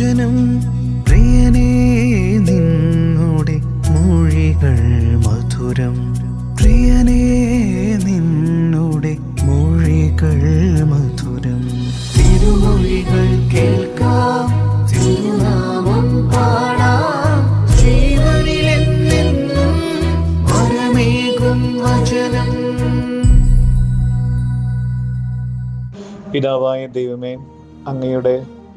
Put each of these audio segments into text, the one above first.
മോചനം പ്രിയനേ നിന്നോടെ മൊഴികൾ മധുരം. പ്രിയനേ നിന്നോടെ മൊഴികൾ മധുരം. തിരുമൊഴികൾ കേൾക്കാം പാടാം. വചനം. പിതാവായ ദൈവമേ അങ്ങയുടെ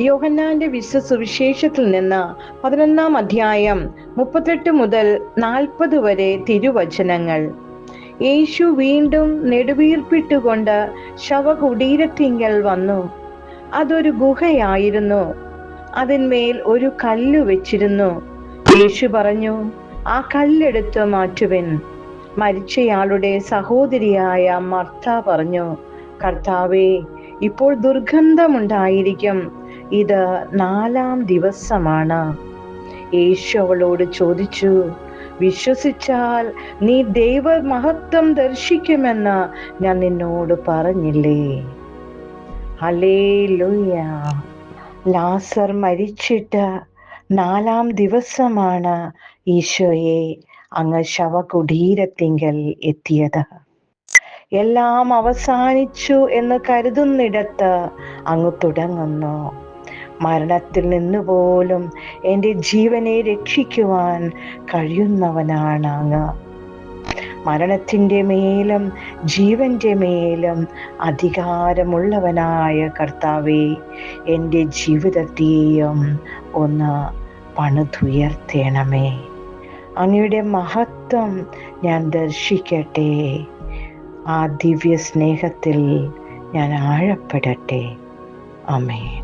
യോഹന്നാന്റെ വിശ്വ സുവിശേഷത്തിൽ നിന്ന് പതിനൊന്നാം അധ്യായം മുപ്പത്തെട്ട് മുതൽ നാൽപ്പത് വരെ തിരുവചനങ്ങൾ. യേശു വീണ്ടും നെടുവീർപ്പിട്ടുകൊണ്ട് ശവകുടീരത്തിങ്കൽ വന്നു. അതൊരു ഗുഹയായിരുന്നു. അതിന്മേൽ ഒരു കല്ല് വെച്ചിരുന്നു. യേശു പറഞ്ഞു ആ കല്ലെടുത്ത് മാറ്റുവിൻ. മരിച്ചയാളുടെ സഹോദരിയായ മർത്ത പറഞ്ഞു കർത്താവേ ഇപ്പോൾ ദുർഗന്ധമുണ്ടായിരിക്കും. ഇത് നാലാം ദിവസമാണ്. യേശു അവളോട് ചോദിച്ചു വിശ്വസിച്ചാൽ നീ ദൈവ മഹത്വം ദർശിക്കുമെന്ന് ഞാൻ നിന്നോട് പറഞ്ഞില്ലേ? ഹലേലുയ ലാസർ മരിച്ചിട്ട് നാലാം ദിവസമാണ് ഈശോയെ അങ്ങ് ശവകുടീരത്തിങ്കൽ എത്തിയത്. എല്ലാം അവസാനിച്ചു എന്ന് കരുതുന്നിടത്ത് അങ്ങ് തുടങ്ങുന്നു. മരണത്തിൽ നിന്ന് പോലും എന്റെ ജീവനെ രക്ഷിക്കുവാൻ കഴിയുന്നവനാണ് അങ്ങ് മരണത്തിന്റെ മേലും ജീവന്റെ മേലും അധികാരമുള്ളവനായ കർത്താവെ എന്റെ ജീവിതത്തെയും ഒന്ന് പണിതുയർത്തേണമേ. അങ്ങയുടെ മഹത്വം ഞാൻ ദർശിക്കട്ടെ. ആ ദിവ്യ സ്നേഹത്തിൽ ഞാൻ ആഴപ്പെടട്ടെ. അമേ